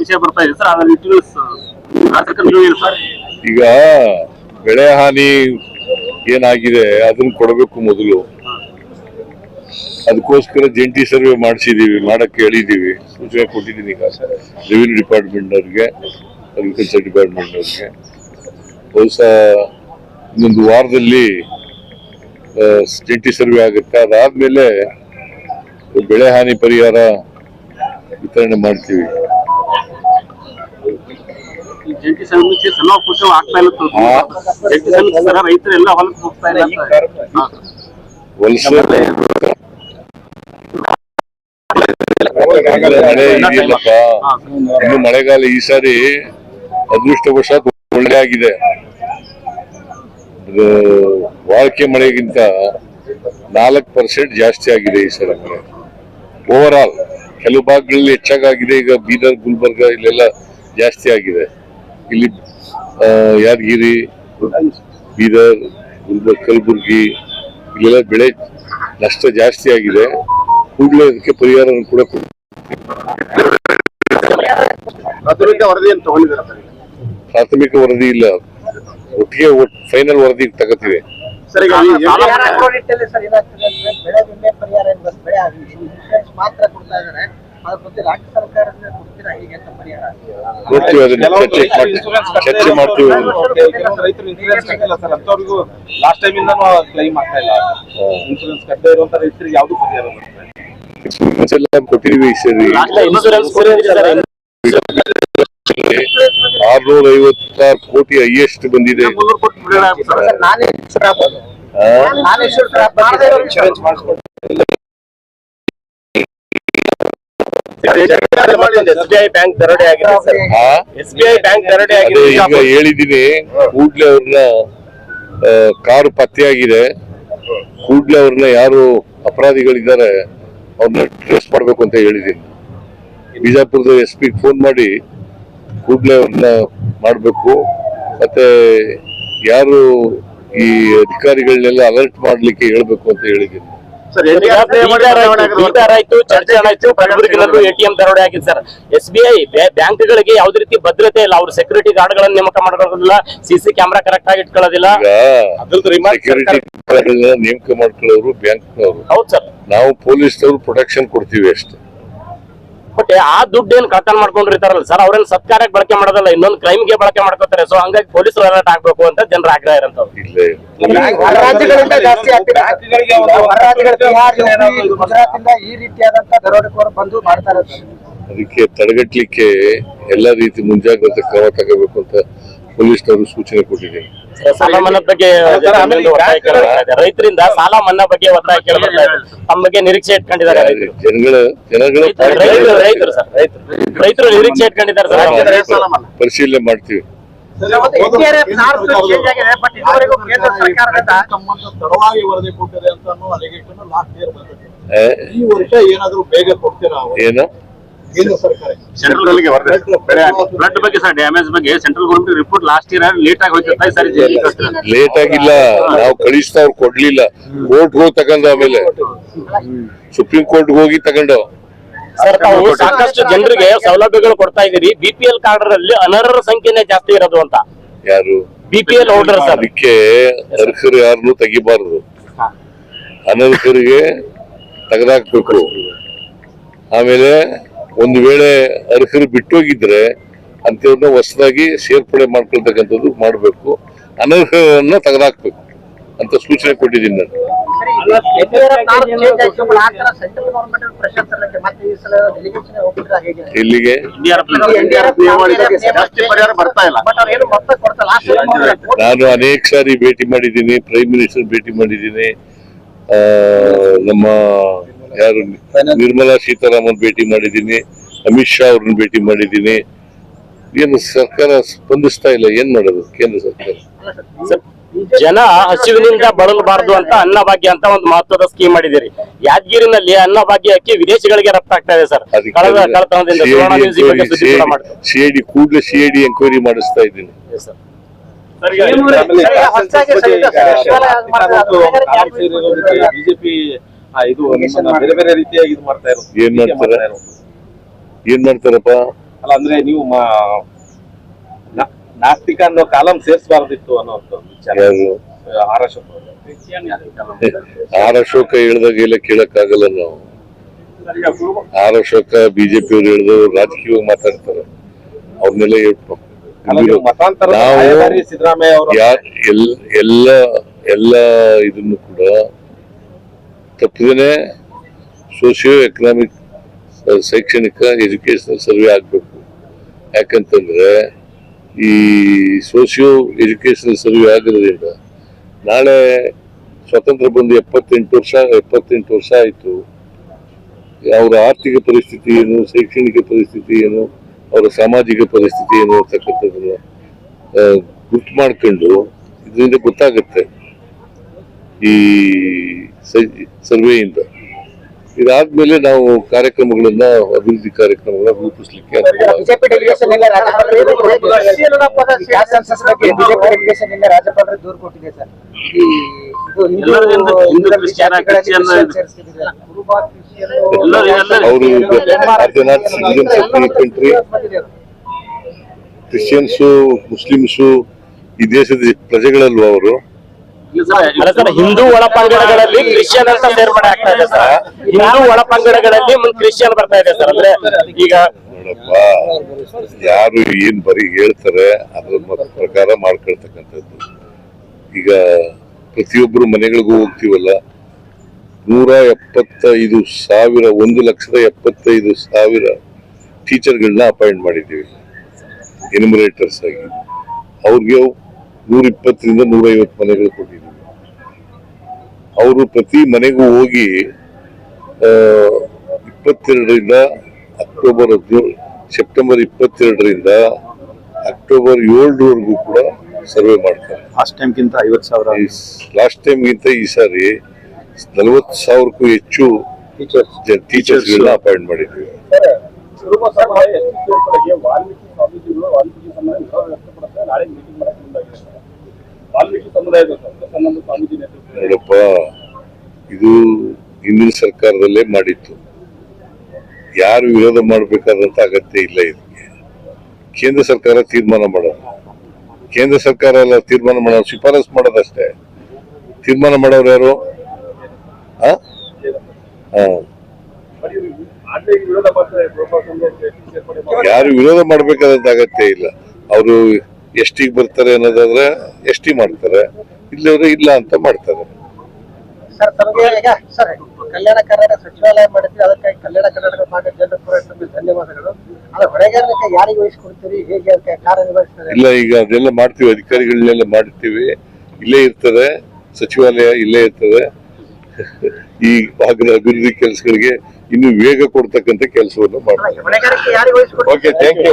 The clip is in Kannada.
ವಿಷಯ ಬರ್ತಾ ಇದೆ ಸರ್ ಈಗ ಬೆಳೆ ಹಾನಿ ಏನಾಗಿದೆ ಅದನ್ನ ಕೊಡಬೇಕು ಮೊದಲು. ಅದಕ್ಕೋಸ್ಕರ ಜಂಟಿ ಸರ್ವೆ ಮಾಡಿಸಿದೀವಿ, ಮಾಡಕ್ಕೆ ಹೇಳಿದೀವಿ. ಸೂಚನೆ ಕೊಟ್ಟಿದ್ದೀನಿ ಈಗ. ರೆವಿನ್ಯೂ ಡಿಪಾರ್ಟ್ಮೆಂಟ್ ಅವ್ರಿಗೆ ಅಗ್ರಿಕಲ್ಚರ್ ಡಿಪಾರ್ಟ್ಮೆಂಟ್ ಅವ್ರಿಗೆ ಬಹುಶಃ ಇನ್ನೊಂದು ವಾರದಲ್ಲಿ ಜಂಟಿ ಸರ್ವೆ ಆಗುತ್ತೆ. ಅದಾದ್ಮೇಲೆ ಬೆಳೆ ಹಾನಿ ಪರಿಹಾರ ವಿತರಣೆ ಮಾಡ್ತೀವಿ. ಜಂಟಿ ಸಮೀಕ್ಷೆ ಸಮರ್ಪಕ ಆಗ್ತಾ ಇಲ್ಲ. ಜಂಟಿ ಸರ ರೈತರು ಎಲ್ಲ ಹೊಲಕ್ಕೆ ಹೋಗ್ತಾ ಇಲ್ಲ ಇನ್ನು ಮಳೆಗಾಲ ಈ ಸಾರಿ ಅದೃಷ್ಟವಶಾತ್ ಒಳ್ಳೆ ಆಗಿದೆ. ವಾಳಿಕೆ ಮಳೆಗಿಂತ ನಾಲ್ಕು ಪರ್ಸೆಂಟ್ ಜಾಸ್ತಿ ಆಗಿದೆ ಈ ಸಾರಿ ಮಳೆ. ಓವರ್ ಆಲ್ ಕೆಲವು ಭಾಗಗಳಲ್ಲಿ ಹೆಚ್ಚಾಗಿದೆ ಈಗ ಬೀದರ್ ಗುಲ್ಬರ್ಗ ಇಲ್ಲೆಲ್ಲ ಜಾಸ್ತಿ ಆಗಿದೆ. ಇಲ್ಲಿ ಯಾದಗಿರಿ ಬೀದರ್ ಗುಲ್ಬರ್ಗ ಕಲಬುರ್ಗಿ ಇಲ್ಲೆಲ್ಲ ಬೆಳೆ ನಷ್ಟ ಜಾಸ್ತಿ ಆಗಿದೆ. ಕೂಡಲೇ ಅದಕ್ಕೆ ಪರಿಹಾರ ಕೂಡ. ಪ್ರಾಥಮಿಕ ವರದಿ ಇಲ್ಲ. ಒಟ್ಟಿಗೆ ಫೈನಲ್ ವರದಿ ತಗೋತೀವಿ. ಸರ್ ಈಗ ಬೆಳೆ ವಿಮೆ ಪರಿಹಾರ ಬೆಳೆ ಆಗಿ ಇನ್ಶೂರೆನ್ಸ್ ಮಾತ್ರ ಕೊಡ್ತಾ ಇದಾರೆ. ಅದ್ರ ಬಗ್ಗೆ ರಾಜ್ಯ ಸರ್ಕಾರದಿಂದ ಕೊಡ್ತೀರಾ? ಹೀಗೆ ಅಂತ ಪರಿಹಾರ ನೋಡ್ತೀವಿ ಅದನ್ನ ಚರ್ಚೆ ಮಾಡ್- ಚರ್ಚೆ ಮಾಡ್ತೀವಿ. ರೈತರು ಇನ್ಸೂರೆನ್ಸ್ ಕಟ್ಟಿಲ್ಲ ಸರ್ ಅಂತವ್ರಿಗೂ ಲಾಸ್ಟ್ ಟೈಮ್ ಇಂದಾನು ಕ್ಲೈಮ್ ಆಗ್ತಾ ಇಲ್ಲ. ಇನ್ಸೂರೆನ್ಸ್ ಕಟ್ಟದೇ ಇರುವಂತ ರೈತರಿಗೆ ಯಾವ್ದು ಪರಿಹಾರ ಸರಿ. ಇನ್ಶೂರೆನ್ಸ್ ಆರ್ನೂರ ಐವತ್ತಾರು ಕೋಟಿ ಹೈಯೆಸ್ಟ್ ಬಂದಿದೆ. ಬ್ಯಾಂಕ್ ದರೋಡೆ ಆಗಿದೆ ಬ್ಯಾಂಕ್ ದರೋಡೆ ಅದೇ ಈಗ ಹೇಳಿದೀನಿ ಕೂಡ್ಲೆ ಅವ್ರನ್ನ ಕಾರು ಪತ್ತೆಯಾಗಿದೆ ಕೂಡ್ಲೆ ಅವ್ರನ್ನ ಯಾರು ಅಪರಾಧಿಗಳಿದ್ದಾರೆ ಅವ್ರನ್ನ ಟ್ರೇಸ್ ಮಾಡ್ಬೇಕು ಅಂತ ಹೇಳಿದೀನಿ ಬಿಜಾಪುರದ ಎಸ್ ಪಿ ಫೋನ್ ಮಾಡಿ ಕೂಡ್ಲೆ ಅವನ್ನ ಮಾಡಬೇಕು. ಮತ್ತೆ ಯಾರು ಈ ಅಧಿಕಾರಿಗಳನ್ನೆಲ್ಲ ಅಲರ್ಟ್ ಮಾಡ್ಲಿಕ್ಕೆ ಹೇಳ್ಬೇಕು ಅಂತ ಹೇಳಿದ್ದೀನಿ. ಎಟಿಎಂ ದರೋಡೆ ಆಗಿದೆ ಸರ್. ಎಸ್ ಬಿ ಐ ಬ್ಯಾಂಕ್ಗಳಿಗೆ ಯಾವುದೇ ರೀತಿ ಭದ್ರತೆ ಇಲ್ಲ. ಅವ್ರು ಸೆಕ್ಯೂರಿಟಿ ಗಾರ್ಡ್ ಗಳನ್ನ ನೇಮಕ ಮಾಡ್ಕೊಳ್ಳೋದಿಲ್ಲ ಸಿಸಿ ಕ್ಯಾಮೆರಾ ಕರೆಕ್ಟ್ ಆಗಿ ಇಟ್ಕೊಳ್ಳೋದಿಲ್ಲ. ನೇಮಕ ಮಾಡ್ಕೊಳ್ಳೋರು ಬ್ಯಾಂಕ್ನವರು. ಹೌದು ಸರ್. ನಾವು ಪೊಲೀಸ್ನವರು ಪ್ರೊಟೆಕ್ಷನ್ ಕೊಡ್ತೀವಿ ಅಷ್ಟೇ. ಬಟ್ ಆ ದುಡ್ಡು ಏನ್ ಕಳ್ತನ ಮಾಡ್ಕೊಂಡಿರ್ತಾರಲ್ಲ ಸರ್ ಅವ್ರೇನ್ ಸತ್ಕಾರಕ್ಕೆ ಬಳಕೆ ಮಾಡೋದಲ್ಲ ಇನ್ನೊಂದು ಕ್ರೈಮ್ಗೆ ಬಳಕೆ ಮಾಡ್ಕೋತಾರೆ. ಸೊ ಹಂಗಾಗಿ ಪೊಲೀಸರು ಅಲರ್ಟ್ ಆಗ್ಬೇಕು ಅಂತ ಜನರ ಆಗ್ರಹ ಇರಂತವ್ ರಾಜ್ಯಗಳಿಂದ ಜಾಸ್ತಿ ಆಗ್ತಿದೆ. ಗುಜರಾತಿಂದ ಈ ರೀತಿಯಾದಂತ ದರೋಡೆಕೋರು ಬಂದು ಅದಕ್ಕೆ ತಡೆಗಟ್ಟಲಿಕ್ಕೆ ಎಲ್ಲಾ ರೀತಿ ಮುಂಜಾಗ್ರತೆ ಕ್ರಮ ತಗೋಬೇಕು ಅಂತ ಪೊಲೀಸ್ನವರು ಸೂಚನೆ ಕೊಟ್ಟಿದ್ದೀನಿ ಸಾಲ ಮನ್ನಾ ಬಗ್ಗೆ. ರೈತರಿಂದ ಸಾಲ ಮನ್ನಾ ಬಗ್ಗೆ ಒತ್ತಾಯ ಕೇಳಬರ್ತಾ ಇದೆ ತಮ್ಮ ಬಗ್ಗೆ ನಿರೀಕ್ಷೆ ಇಟ್ಕೊಂಡಿದ್ದಾರೆ ರೈತರು. ಜನಗಳ ಜನಗಳ ರೈತರು ರೈತರು ಸರ್. ರೈತರು ರೈತರು ನಿರೀಕ್ಷೆ ಇಟ್ಕೊಂಡಿದ್ದಾರೆ ಸರ್. ಪರಿಶೀಲನೆ ಮಾಡ್ತೀವಿ. ತಡವಾಗಿ ವರದಿ ಕೊಟ್ಟಿದೆ ಅಂತ ಅಲಿಗೇಷನ್ ಲಾಸ್ಟ್ ಇಯರ್ ಬಂದಿದೆ. ಈ ವರ್ಷ ಏನಾದ್ರೂ ಬೇಗ ಕೊಡ್ತೀರಾ ಏನು? ಕೇಂದ್ರ ಸರ್ಕಾರ. ಸೆಂಟ್ರಲ್ ಫ್ಲಡ್ ಬಗ್ಗೆ ಸರ್ ಡ್ಯಾಮೇಜ್ ಬಗ್ಗೆ central government report last year late ಆಗಿ ಹೋಯ್ತು ಸಾರಿ. ಲೇಟ್ ಆಗಿಲ್ಲ. ನಾವು ಕಳಿಸ್ತಾ ಅವ್ರು ಕೊಡ್ಲಿಲ್ಲ. ಕೋರ್ಟ್ ಹೋಗಿ ತಗೊಂಡ್ ಆಮೇಲೆ. ಸುಪ್ರೀಂ ಕೋರ್ಟ್ ಹೋಗಿ ತಗೊಂಡು. ಸರ್ ತಾವು ಸಾಕಷ್ಟು ಜನರಿಗೆ ಸೌಲಭ್ಯಗಳು ಕೊಡ್ತಾ ಇದೀರಿ ಬಿಪಿಎಲ್ ಕಾರ್ಡ್ ಅಲ್ಲಿ ಅನರ್ಹರ ಸಂಖ್ಯೆನೇ ಜಾಸ್ತಿ ಇರೋದು ಅಂತ. ಯಾರು? BPL holder sir. ಅದಕ್ಕೆ ಅರ್ಹರು ಯಾರನ್ನು ತೆಗಿಬಾರದು. ಅನರ್ಹರಿಗೆ ತೆಗೆದಾಕ್ಬೇಕು. ಆಮೇಲೆ ಒಂದು ವೇಳೆ ಅರ್ಹರು ಬಿಟ್ಟೋಗಿದ್ರೆ ಅಂತವ್ರನ್ನ ಹೊಸದಾಗಿ ಸೇರ್ಪಡೆ ಮಾಡ್ಕೊಳ್ತಕ್ಕಂಥದ್ದು ಮಾಡಬೇಕು. ಅನರ್ಹರನ್ನ ತೆಗೆದಾಕ್ಬೇಕು ಅಂತ ಸೂಚನೆ ಕೊಟ್ಟಿದ್ದೀನಿ ನಾನು. ಇಲ್ಲಿಗೆ ನಾನು ಅನೇಕ ಸಾರಿ ಭೇಟಿ ಮಾಡಿದ್ದೀನಿ ಪ್ರೈಮ್ ಮಿನಿಸ್ಟರ್ ಭೇಟಿ ಮಾಡಿದ್ದೀನಿ. ನಮ್ಮ ಯಾರು ನಿರ್ಮಲಾ ಸೀತಾರಾಮನ್ ಭೇಟಿ ಮಾಡಿದ್ದೀನಿ ಅಮಿತ್ ಶಾ ಅವ್ರನ್ನ ಭೇಟಿ ಮಾಡಿದ್ದೀನಿ ಏನು ಸರ್ಕಾರ ಸ್ಪಂದಿಸ್ತಾ ಇಲ್ಲ ಏನ್ ಮಾಡೋದು ಕೇಂದ್ರ ಸರ್ಕಾರ ಜನ ಹಸಿವಿನಿಂದ ಬಳಲಬಾರದು ಅಂತ ಅನ್ನಭಾಗ್ಯ ಅಂತ ಒಂದು ಮಹತ್ವದ ಸ್ಕೀಮ್ ಮಾಡಿದಿರಿ ಯಾದಗಿರಿನಲ್ಲಿ ಅನ್ನಭಾಗ್ಯ ಅಕ್ಕಿ ವಿದೇಶಗಳಿಗೆ ರಫ್ತಾಗ್ತಾ ಇದೆ ಸರ್ ಸಿಐಡಿ ಕೂಡಲೇ ಸಿಐಡಿ ಎಂಕ್ವೈರಿ ಮಾಡಿಸ್ತಾ ಇದ್ದೀನಿ ಬಿಜೆಪಿ ಇದು ಬೇರೆ ಬೇರೆ ರೀತಿಯಾಗಿ ಇದು ಮಾಡ್ತಾ ಇರೋದು. ಏನ್ ಮಾಡ್ತಾರೆ? ಏನ್ ಮಾಡ್ತಾರಪ್ಪ? ಅಲ್ಲ ಅಂದ್ರೆ ನೀವು ಮಾ- ನಾ- ನಾಸ್ತಿಕ ಅನ್ನೋ ಕಾಲಂ ಸೇರಿಸಬಾರ್ದಿತ್ತು ಅನ್ನೋ ಒಂದು ವಿಚಾರ. ಯಾರು ಆರ್ ಅಶೋಕ್ ಅವರು. ಆರ್ ಅಶೋಕ ಹೇಳ್ದಾಗ ಇಲ್ಲ ಕೇಳಕ್ಕಾಗಲ್ಲ ನಾವು. ಆರ್ ಅಶೋಕ ಬಿಜೆಪಿ ಅವ್ರು ಹೇಳಿದವರು ರಾಜಕೀಯವಾಗಿ ಮಾತಾಡ್ತಾರೆ. ಅವ್ರನ್ನೆಲ್ಲ ಹೇಳ್ಬೇಕು. ಅಲ್ಲ ನೀವು ಮತಾಂತರ ನಾವು ಸಿದ್ದರಾಮಯ್ಯ ಅವರು ಯಾ ಎಲ್ ಎಲ್ಲ ಎಲ್ಲ ಇದನ್ನು ಕೂಡ ತಪ್ಪದೇನೆ ಸೋಷಿಯೋ ಎಕನಾಮಿಕ್ ಶೈಕ್ಷಣಿಕ ಎಜುಕೇಷನಲ್ ಸರ್ವೆ ಆಗಬೇಕು ಯಾಕಂತಂದ್ರೆ, ಈ ಸೋಷಿಯೋ ಎಜುಕೇಷನಲ್ ಸರ್ವೆ ಆಗಿರೋದ್ರಿಂದ ನಾಳೆ ಸ್ವತಂತ್ರ ಬಂದು ಎಪ್ಪತ್ತೆಂಟು ವರ್ಷ ಎಪ್ಪತ್ತೆಂಟು ವರ್ಷ ಆಯಿತು. ಅವರ ಆರ್ಥಿಕ ಪರಿಸ್ಥಿತಿ ಏನು, ಶೈಕ್ಷಣಿಕ ಪರಿಸ್ಥಿತಿ ಏನು, ಅವರ ಸಾಮಾಜಿಕ ಪರಿಸ್ಥಿತಿ ಏನು ಅಂತಕ್ಕಂಥದ್ದನ್ನು ಗುರ್ತು ಮಾಡ್ಕೊಂಡು ಇದರಿಂದ ಗೊತ್ತಾಗುತ್ತೆ. ಈ ಸರ್ವೆಯಿಂದ. ಇದಾದ್ಮೇಲೆ ನಾವು ಕಾರ್ಯಕ್ರಮಗಳನ್ನ ಅಭಿವೃದ್ಧಿ ಕಾರ್ಯಕ್ರಮಗಳನ್ನ ರೂಪಿಸ್ಲಿಕ್ಕೆ ಅವರು ಕಂಟ್ರಿ ಕ್ರಿಶ್ಚಿಯನ್ಸು ಮುಸ್ಲಿಮ್ಸು ಈ ದೇಶದ ಪ್ರಜೆಗಳಲ್ವ ಅವರು? ಅಲ್ಲ ಸರ್ ಹಿಂದೂ ಒಳಪಂಗಡಗಳಲ್ಲಿ ಕ್ರಿಶ್ಚಿಯನ್ ಅಂತ ಸೇರ್ಪಡೆ ಆಗ್ತಾ ಇದೆ ಸರ್. ಹಿಂದೂ ಒಳಪಂಗಡಗಳಲ್ಲಿ ಮುಂದೆ ಕ್ರಿಶ್ಚಿಯನ್ ಬರ್ತಾ ಇದೆ ಸರ್. ಅಂದ್ರೆ ಈಗ ಯಾರು ಏನ್ ಬರೀ ಹೇಳ್ತಾರೆ ಅದ್ರ ಪ್ರಕಾರ ಮಾಡ್ಕೊಳ್ತಕ್ಕಂಥದ್ದು. ಈಗ ಪ್ರತಿಯೊಬ್ಬರು ಮನೆಗಳಿಗೂ ಹೋಗ್ತೀವಲ್ಲ ನೂರ ಎಪ್ಪತ್ತೈದು ಸಾವಿರ ಒಂದು ಲಕ್ಷದ ಎಪ್ಪತ್ತೈದು ಸಾವಿರ ಟೀಚರ್ಗಳನ್ನ ಅಪಾಯಿಂಟ್ ಮಾಡಿದ್ದೀವಿ ಎನಿಮರೇಟರ್ಸ್ ಆಗಿ. ಅವ್ರಿಗೆ ನೂರ ಇಪ್ಪತ್ತರಿಂದ ನೂರೈವತ್ತು ಮನೆಗಳು ಕೊಟ್ಟಿದ್ದೀವಿ. ಅವರು ಪ್ರತಿ ಮನೆಗೂ ಹೋಗಿ ಇಪ್ಪತ್ತೆರಡರಿಂದ ಅಕ್ಟೋಬರ್ ಹದಿನೇಳು ಸೆಪ್ಟೆಂಬರ್ ಇಪ್ಪತ್ತೆರಡರಿಂದ ಅಕ್ಟೋಬರ್ ಏಳರವರೆಗೂ ಕೂಡ ಸರ್ವೆ ಮಾಡ್ತಾರೆ. ಲಾಸ್ಟ್ ಟೈಮ್ಗಿಂತ ಐವತ್ತು ಸಾವಿರ? ಲಾಸ್ಟ್ ಟೈಮ್ಗಿಂತ ಈ ಸಾರಿ ನಲವತ್ತು ಸಾವಿರಕ್ಕೂ ಹೆಚ್ಚು ಟೀಚರ್ಸ್ ಟೀಚರ್ಸ್ಗಳನ್ನ ಅಪಾಯಿಂಟ್ ಮಾಡಿದ್ವಿ ವಾಲ್ಮೀಕಿ ಸಮುದಾಯದ ನೋಡಪ್ಪ, ಇದು ಹಿಂದಿನ ಸರ್ಕಾರದಲ್ಲೇ ಮಾಡಿತ್ತು. ಯಾರು ವಿರೋಧ ಮಾಡಬೇಕಾದಂತ ಅಗತ್ಯ ಇಲ್ಲ ಇದಕ್ಕೆ. ಕೇಂದ್ರ ಸರ್ಕಾರ ತೀರ್ಮಾನ ಮಾಡೋದು. ಕೇಂದ್ರ ಸರ್ಕಾರ ಎಲ್ಲ ತೀರ್ಮಾನ ಮಾಡೋದು ಶಿಫಾರಸ್ ಮಾಡೋದಷ್ಟೇ. ತೀರ್ಮಾನ ಮಾಡೋರು ಯಾರು? ಯಾರು ವಿರೋಧ ಮಾಡಬೇಕಾದಂತ ಅಗತ್ಯ ಇಲ್ಲ. ಅವರು ಎಷ್ಟಿಗೆ ಬರ್ತಾರೆ ಅನ್ನೋದಾದ್ರೆ ಎಷ್ಟಿ ಮಾಡ್ತಾರೆ. ಇಲ್ಲವ್ರೆ ಇಲ್ಲ ಅಂತ ಮಾಡ್ತಾರೆ. ಸರ್ ತಮಗೆ ಈಗ ಸರ್ ಕಲ್ಯಾಣ ಕರ್ನಾಟಕ ಸಚಿವಾಲಯ ಮಾಡಿದ್ರಿ ಅದಕ್ಕಾಗಿ ಕಲ್ಯಾಣ ಕರ್ನಾಟಕ ಭಾಗದ ಜನರ ಪರ ತಮಗೆ ಧನ್ಯವಾದಗಳು. ಅದ್ರ ಹೊಣೆಗಾರಿಕೆ ಯಾರಿಗೆ ವಹಿಸ್ಕೊಡ್ತೀರಿ? ಹೇಗೆ ಅದಕ್ಕೆ ಕಾರ್ಯನಿರ್ವಹಿಸ್ತಾರೆ ಇಲ್ಲ ಈಗ ಅದೆಲ್ಲ ಮಾಡ್ತೀವಿ ಅಧಿಕಾರಿಗಳನ್ನೆಲ್ಲ ಮಾಡ್ತೀವಿ. ಇಲ್ಲೇ ಇರ್ತದೆ ಸಚಿವಾಲಯ ಇಲ್ಲೇ ಇರ್ತದೆ. ಈ ಭಾಗದ ಅಭಿವೃದ್ಧಿ ಕೆಲಸಗಳಿಗೆ ಇನ್ನು ವೇಗ ಕೊಡ್ತಕ್ಕಂಥ ಕೆಲಸವನ್ನು ಮಾಡ್ತೀವಿ. ವಹಿಸ್ಕೊಡ್ತೀರಿ? Okay thank you